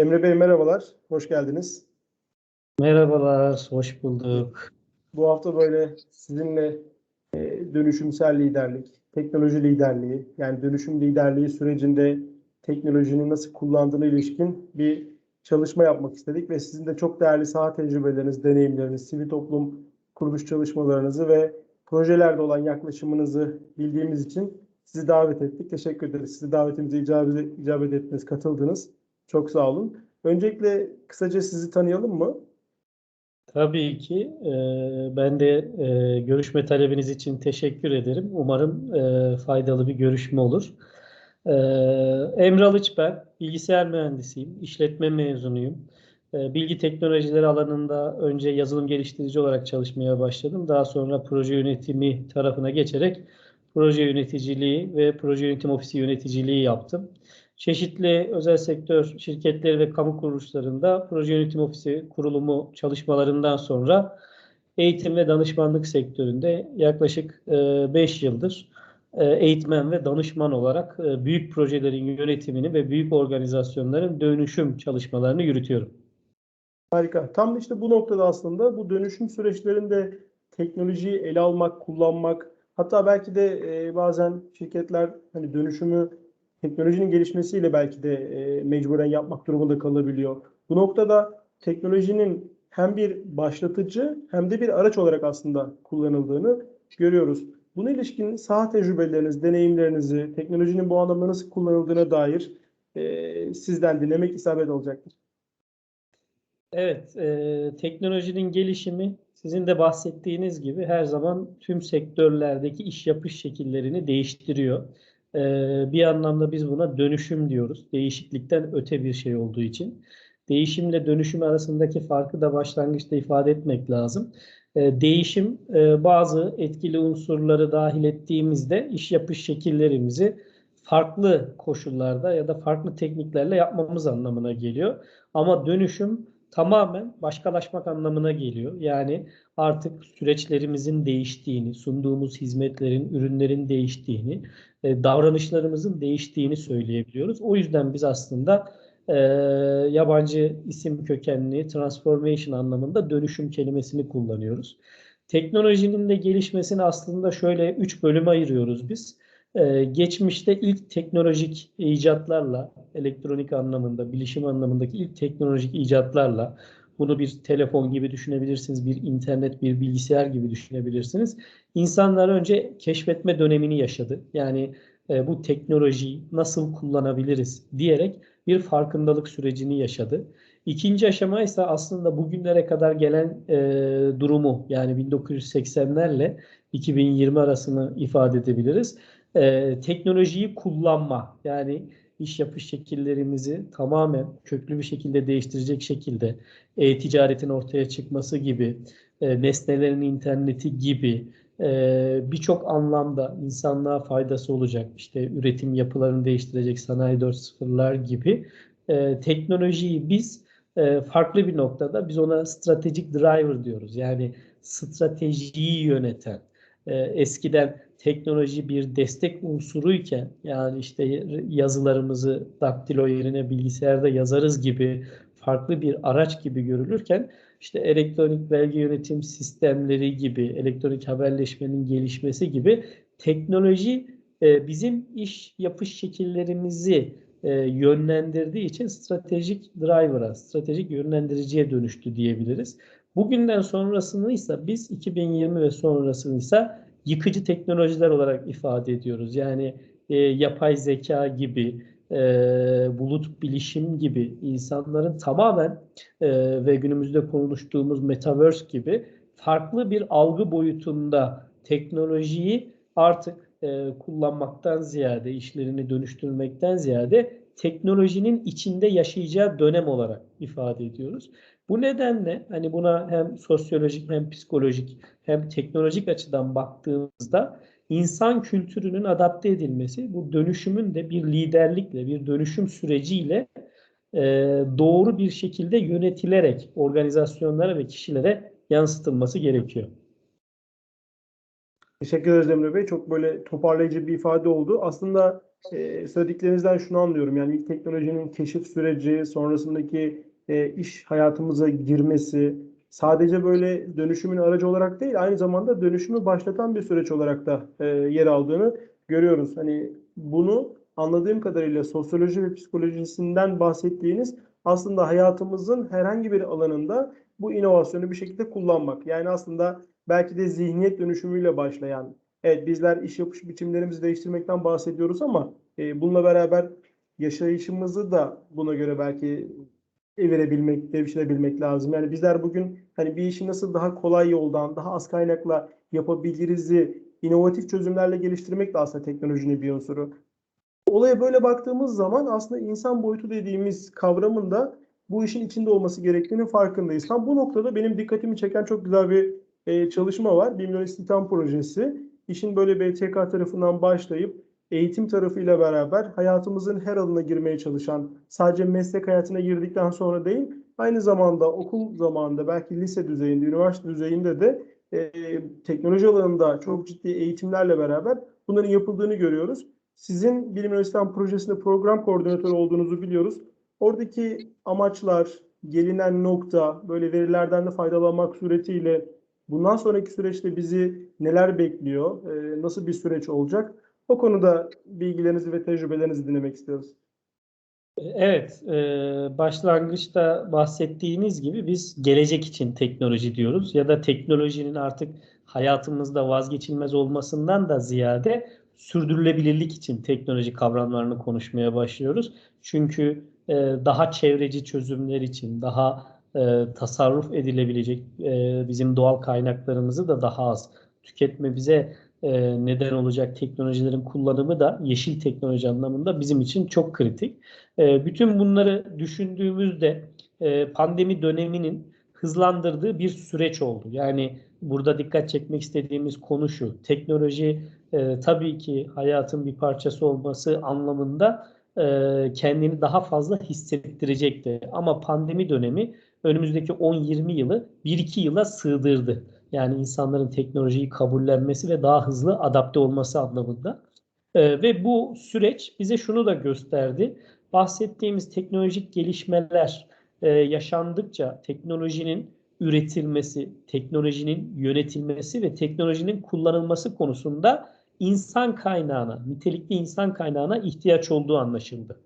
Emre Bey merhabalar, hoş geldiniz. Merhabalar, hoş bulduk. Bu hafta böyle sizinle e, dönüşümsel liderlik, teknoloji liderliği, yani dönüşüm liderliği sürecinde teknolojinin nasıl kullandığına ilişkin bir çalışma yapmak istedik ve sizin de çok değerli saha tecrübeleriniz, deneyimleriniz, sivil toplum kuruluş çalışmalarınızı ve projelerde olan yaklaşımınızı bildiğimiz için sizi davet ettik. Teşekkür ederiz. Sizi davetimize icabet, icabet ettiniz, katıldınız. Çok sağ olun. Öncelikle kısaca sizi tanıyalım mı? Tabii ki e, ben de e, görüşme talebiniz için teşekkür ederim. Umarım e, faydalı bir görüşme olur. E, Emre Alıç ben, bilgisayar mühendisiyim, işletme mezunuyum. E, bilgi teknolojileri alanında önce yazılım geliştirici olarak çalışmaya başladım. Daha sonra proje yönetimi tarafına geçerek proje yöneticiliği ve proje yönetim ofisi yöneticiliği yaptım. Çeşitli özel sektör şirketleri ve kamu kuruluşlarında proje yönetim ofisi kurulumu çalışmalarından sonra eğitim ve danışmanlık sektöründe yaklaşık 5 yıldır e, eğitmen ve danışman olarak e, büyük projelerin yönetimini ve büyük organizasyonların dönüşüm çalışmalarını yürütüyorum. Harika. Tam işte bu noktada aslında bu dönüşüm süreçlerinde teknolojiyi ele almak, kullanmak, hatta belki de e, bazen şirketler hani dönüşümü teknolojinin gelişmesiyle belki de e, mecburen yapmak durumunda kalabiliyor. Bu noktada teknolojinin hem bir başlatıcı hem de bir araç olarak aslında kullanıldığını görüyoruz. Buna ilişkin saha tecrübeleriniz, deneyimlerinizi, teknolojinin bu anlamda nasıl kullanıldığına dair e, sizden dinlemek isabet olacaktır. Evet, e, teknolojinin gelişimi sizin de bahsettiğiniz gibi her zaman tüm sektörlerdeki iş yapış şekillerini değiştiriyor. E, bir anlamda biz buna dönüşüm diyoruz. Değişiklikten öte bir şey olduğu için. Değişimle dönüşüm arasındaki farkı da başlangıçta ifade etmek lazım. E, değişim e, bazı etkili unsurları dahil ettiğimizde iş yapış şekillerimizi farklı koşullarda ya da farklı tekniklerle yapmamız anlamına geliyor. Ama dönüşüm tamamen başkalaşmak anlamına geliyor. Yani artık süreçlerimizin değiştiğini, sunduğumuz hizmetlerin, ürünlerin değiştiğini, e, davranışlarımızın değiştiğini söyleyebiliyoruz. O yüzden biz aslında e, yabancı isim kökenli transformation anlamında dönüşüm kelimesini kullanıyoruz. Teknolojinin de gelişmesini aslında şöyle üç bölüme ayırıyoruz biz. Ee, geçmişte ilk teknolojik icatlarla, elektronik anlamında, bilişim anlamındaki ilk teknolojik icatlarla, bunu bir telefon gibi düşünebilirsiniz, bir internet, bir bilgisayar gibi düşünebilirsiniz. İnsanlar önce keşfetme dönemini yaşadı. Yani e, bu teknolojiyi nasıl kullanabiliriz diyerek bir farkındalık sürecini yaşadı. İkinci aşama ise aslında bugünlere kadar gelen e, durumu yani 1980'lerle 2020 arasını ifade edebiliriz e, teknolojiyi kullanma yani iş yapış şekillerimizi tamamen köklü bir şekilde değiştirecek şekilde e-ticaretin ortaya çıkması gibi, e, nesnelerin interneti gibi e, birçok anlamda insanlığa faydası olacak, işte üretim yapılarını değiştirecek sanayi 4.0'lar gibi e, teknolojiyi biz e, farklı bir noktada biz ona stratejik driver diyoruz. Yani stratejiyi yöneten. E, eskiden teknoloji bir destek unsuruyken yani işte yazılarımızı daktilo yerine bilgisayarda yazarız gibi farklı bir araç gibi görülürken işte elektronik belge yönetim sistemleri gibi, elektronik haberleşmenin gelişmesi gibi teknoloji e, bizim iş yapış şekillerimizi e, yönlendirdiği için stratejik driver'a, stratejik yönlendiriciye dönüştü diyebiliriz. Bugünden sonrasını ise biz 2020 ve sonrasını ise yıkıcı teknolojiler olarak ifade ediyoruz. Yani e, yapay zeka gibi, e, bulut bilişim gibi insanların tamamen e, ve günümüzde konuştuğumuz metaverse gibi farklı bir algı boyutunda teknolojiyi artık e, kullanmaktan ziyade, işlerini dönüştürmekten ziyade teknolojinin içinde yaşayacağı dönem olarak ifade ediyoruz. Bu nedenle hani buna hem sosyolojik hem psikolojik hem teknolojik açıdan baktığımızda insan kültürünün adapte edilmesi bu dönüşümün de bir liderlikle, bir dönüşüm süreciyle e, doğru bir şekilde yönetilerek organizasyonlara ve kişilere yansıtılması gerekiyor. Teşekkür ederiz Emre Bey. Çok böyle toparlayıcı bir ifade oldu. Aslında e, söylediklerinizden şunu anlıyorum. Yani ilk teknolojinin keşif süreci, sonrasındaki e, iş hayatımıza girmesi sadece böyle dönüşümün aracı olarak değil, aynı zamanda dönüşümü başlatan bir süreç olarak da e, yer aldığını görüyoruz. Hani bunu anladığım kadarıyla sosyoloji ve psikolojisinden bahsettiğiniz aslında hayatımızın herhangi bir alanında bu inovasyonu bir şekilde kullanmak. Yani aslında belki de zihniyet dönüşümüyle başlayan, evet bizler iş yapış biçimlerimizi değiştirmekten bahsediyoruz ama e, bununla beraber yaşayışımızı da buna göre belki evirebilmek, devşirebilmek lazım. Yani bizler bugün hani bir işi nasıl daha kolay yoldan, daha az kaynakla yapabiliriz'i inovatif çözümlerle geliştirmek de aslında teknolojinin bir unsuru. Olaya böyle baktığımız zaman aslında insan boyutu dediğimiz kavramın da bu işin içinde olması gerektiğinin farkındayız. Tam bu noktada benim dikkatimi çeken çok güzel bir e, çalışma var. 1 milyon istihdam projesi. İşin böyle BTK tarafından başlayıp eğitim tarafıyla beraber hayatımızın her alanına girmeye çalışan, sadece meslek hayatına girdikten sonra değil, aynı zamanda okul zamanında, belki lise düzeyinde, üniversite düzeyinde de e, teknoloji alanında çok ciddi eğitimlerle beraber bunların yapıldığını görüyoruz. Sizin Bilim Üniversitesi projesinde program koordinatörü olduğunuzu biliyoruz. Oradaki amaçlar, gelinen nokta, böyle verilerden de faydalanmak suretiyle bundan sonraki süreçte bizi neler bekliyor, e, nasıl bir süreç olacak? O konuda bilgilerinizi ve tecrübelerinizi dinlemek istiyoruz. Evet, e, başlangıçta bahsettiğiniz gibi biz gelecek için teknoloji diyoruz ya da teknolojinin artık hayatımızda vazgeçilmez olmasından da ziyade sürdürülebilirlik için teknoloji kavramlarını konuşmaya başlıyoruz. Çünkü e, daha çevreci çözümler için, daha e, tasarruf edilebilecek e, bizim doğal kaynaklarımızı da daha az tüketmemize e, neden olacak teknolojilerin kullanımı da yeşil teknoloji anlamında bizim için çok kritik. E, bütün bunları düşündüğümüzde e, pandemi döneminin hızlandırdığı bir süreç oldu. Yani burada dikkat çekmek istediğimiz konu şu. Teknoloji e, tabii ki hayatın bir parçası olması anlamında e, kendini daha fazla hissettirecekti. Ama pandemi dönemi önümüzdeki 10-20 yılı 1-2 yıla sığdırdı. Yani insanların teknolojiyi kabullenmesi ve daha hızlı adapte olması anlamında. E, ve bu süreç bize şunu da gösterdi. Bahsettiğimiz teknolojik gelişmeler e, yaşandıkça teknolojinin üretilmesi, teknolojinin yönetilmesi ve teknolojinin kullanılması konusunda insan kaynağına, nitelikli insan kaynağına ihtiyaç olduğu anlaşıldı.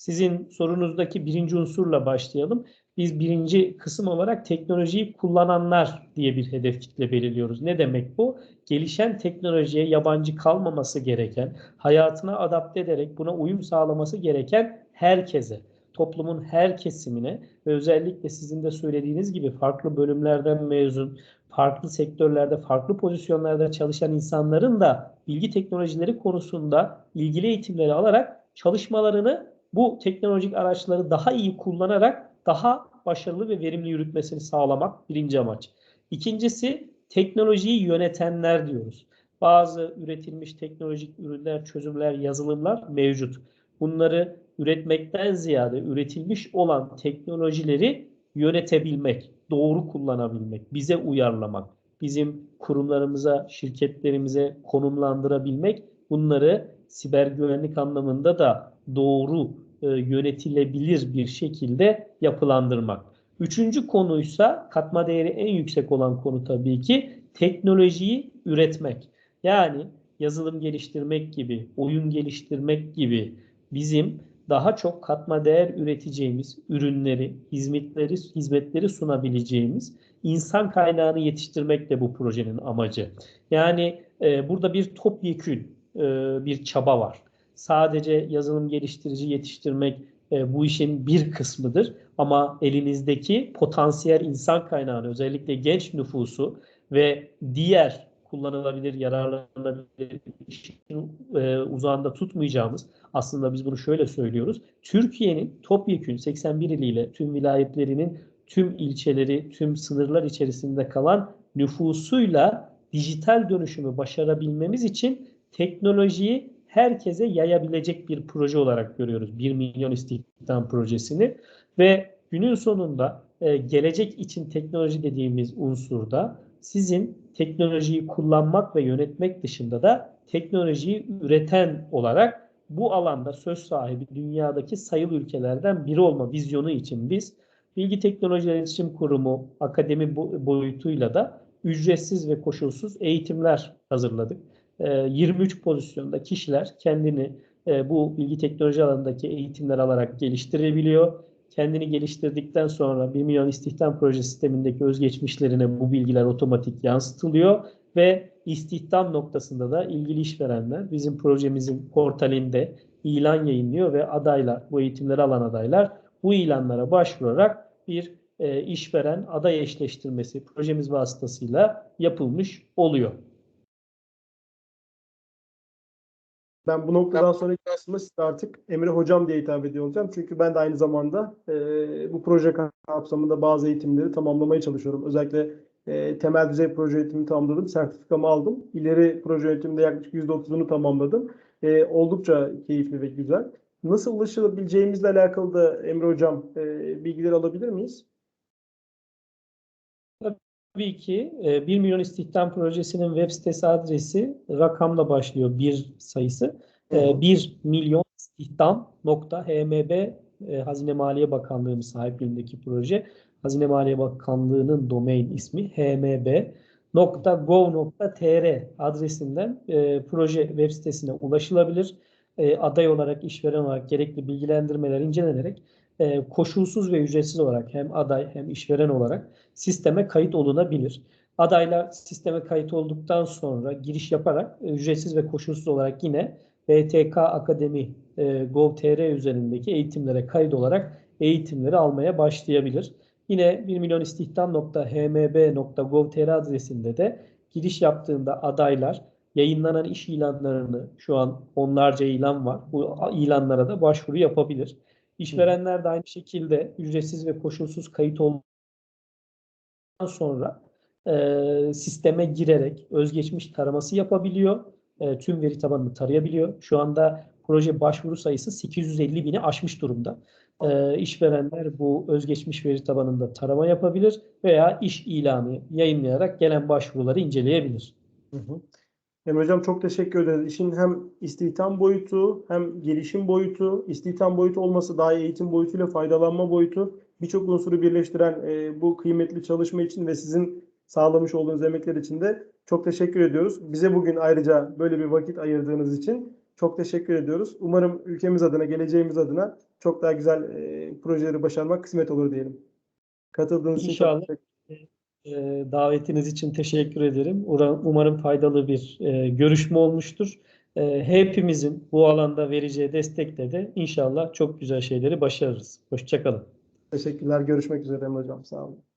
Sizin sorunuzdaki birinci unsurla başlayalım. Biz birinci kısım olarak teknolojiyi kullananlar diye bir hedef kitle belirliyoruz. Ne demek bu? Gelişen teknolojiye yabancı kalmaması gereken, hayatına adapte ederek buna uyum sağlaması gereken herkese, toplumun her kesimine ve özellikle sizin de söylediğiniz gibi farklı bölümlerden mezun, farklı sektörlerde, farklı pozisyonlarda çalışan insanların da bilgi teknolojileri konusunda ilgili eğitimleri alarak çalışmalarını bu teknolojik araçları daha iyi kullanarak daha başarılı ve verimli yürütmesini sağlamak birinci amaç. İkincisi teknolojiyi yönetenler diyoruz. Bazı üretilmiş teknolojik ürünler, çözümler, yazılımlar mevcut. Bunları üretmekten ziyade üretilmiş olan teknolojileri yönetebilmek, doğru kullanabilmek, bize uyarlamak, bizim kurumlarımıza, şirketlerimize konumlandırabilmek, bunları siber güvenlik anlamında da doğru e, yönetilebilir bir şekilde yapılandırmak. Üçüncü konuysa katma değeri en yüksek olan konu tabii ki teknolojiyi üretmek. Yani yazılım geliştirmek gibi, oyun geliştirmek gibi bizim daha çok katma değer üreteceğimiz ürünleri, hizmetleri, hizmetleri sunabileceğimiz insan kaynağını yetiştirmek de bu projenin amacı. Yani e, burada bir topyekün e, bir çaba var. Sadece yazılım geliştirici yetiştirmek e, bu işin bir kısmıdır. Ama elinizdeki potansiyel insan kaynağını özellikle genç nüfusu ve diğer kullanılabilir, yararlanabilir, e, uzağında tutmayacağımız aslında biz bunu şöyle söylüyoruz. Türkiye'nin topyekün 81 iliyle tüm vilayetlerinin tüm ilçeleri, tüm sınırlar içerisinde kalan nüfusuyla dijital dönüşümü başarabilmemiz için teknolojiyi herkese yayabilecek bir proje olarak görüyoruz. 1 milyon istihdam projesini ve günün sonunda e, gelecek için teknoloji dediğimiz unsurda sizin teknolojiyi kullanmak ve yönetmek dışında da teknolojiyi üreten olarak bu alanda söz sahibi dünyadaki sayılı ülkelerden biri olma vizyonu için biz Bilgi Teknolojileri İletişim Kurumu akademi bo- boyutuyla da ücretsiz ve koşulsuz eğitimler hazırladık. Ee, 23 pozisyonda kişiler kendini e, bu bilgi teknoloji alanındaki eğitimler alarak geliştirebiliyor. Kendini geliştirdikten sonra 1 milyon istihdam proje sistemindeki özgeçmişlerine bu bilgiler otomatik yansıtılıyor ve istihdam noktasında da ilgili işverenler bizim projemizin portalinde ilan yayınlıyor ve adaylar, bu eğitimleri alan adaylar bu ilanlara başvurarak bir e, işveren aday eşleştirmesi projemiz vasıtasıyla yapılmış oluyor. Ben bu noktadan sonra aslında size artık Emre Hocam diye hitap ediyor olacağım. Çünkü ben de aynı zamanda e, bu proje kapsamında bazı eğitimleri tamamlamaya çalışıyorum. Özellikle e, temel düzey proje yönetimi tamamladım. Sertifikamı aldım. İleri proje yönetiminde yaklaşık %30'unu tamamladım. E, oldukça keyifli ve güzel. Nasıl ulaşabileceğimizle alakalı da Emre Hocam e, bilgiler alabilir miyiz? Tabii ki e, 1 milyon istihdam projesinin web sitesi adresi rakamla başlıyor bir sayısı. E, 1 milyon istihdam.hmb e, Hazine Maliye Bakanlığı'nın sahipliğindeki proje. Hazine Maliye Bakanlığı'nın domain ismi hmb.gov.tr adresinden e, proje web sitesine ulaşılabilir. E, aday olarak, işveren olarak gerekli bilgilendirmeler incelenerek e, koşulsuz ve ücretsiz olarak hem aday hem işveren olarak sisteme kayıt olunabilir. Adaylar sisteme kayıt olduktan sonra giriş yaparak e, ücretsiz ve koşulsuz olarak yine BTK Akademi e, Gov.tr üzerindeki eğitimlere kayıt olarak eğitimleri almaya başlayabilir. Yine 1 milyon istihdam.hmb.gov.tr adresinde de giriş yaptığında adaylar yayınlanan iş ilanlarını şu an onlarca ilan var. Bu ilanlara da başvuru yapabilir. İşverenler de aynı şekilde ücretsiz ve koşulsuz kayıt olduktan sonra e, sisteme girerek özgeçmiş taraması yapabiliyor. E, tüm veri tabanını tarayabiliyor. Şu anda proje başvuru sayısı 850 bini aşmış durumda. E, işverenler bu özgeçmiş veri tabanında tarama yapabilir veya iş ilanı yayınlayarak gelen başvuruları inceleyebilir. Hı hı. Emre Hocam çok teşekkür ederiz. İşin hem istihdam boyutu hem gelişim boyutu, istihdam boyutu olması daha iyi eğitim boyutuyla faydalanma boyutu birçok unsuru birleştiren e, bu kıymetli çalışma için ve sizin sağlamış olduğunuz emekler için de çok teşekkür ediyoruz. Bize bugün ayrıca böyle bir vakit ayırdığınız için çok teşekkür ediyoruz. Umarım ülkemiz adına, geleceğimiz adına çok daha güzel e, projeleri başarmak kısmet olur diyelim. Katıldığınız için İnşallah. çok teşekkür E, davetiniz için teşekkür ederim. Umarım faydalı bir e, görüşme olmuştur. E, hepimizin bu alanda vereceği destekle de inşallah çok güzel şeyleri başarırız. Hoşçakalın. teşekkürler. Görüşmek üzere Emre Hocam. Sağ olun.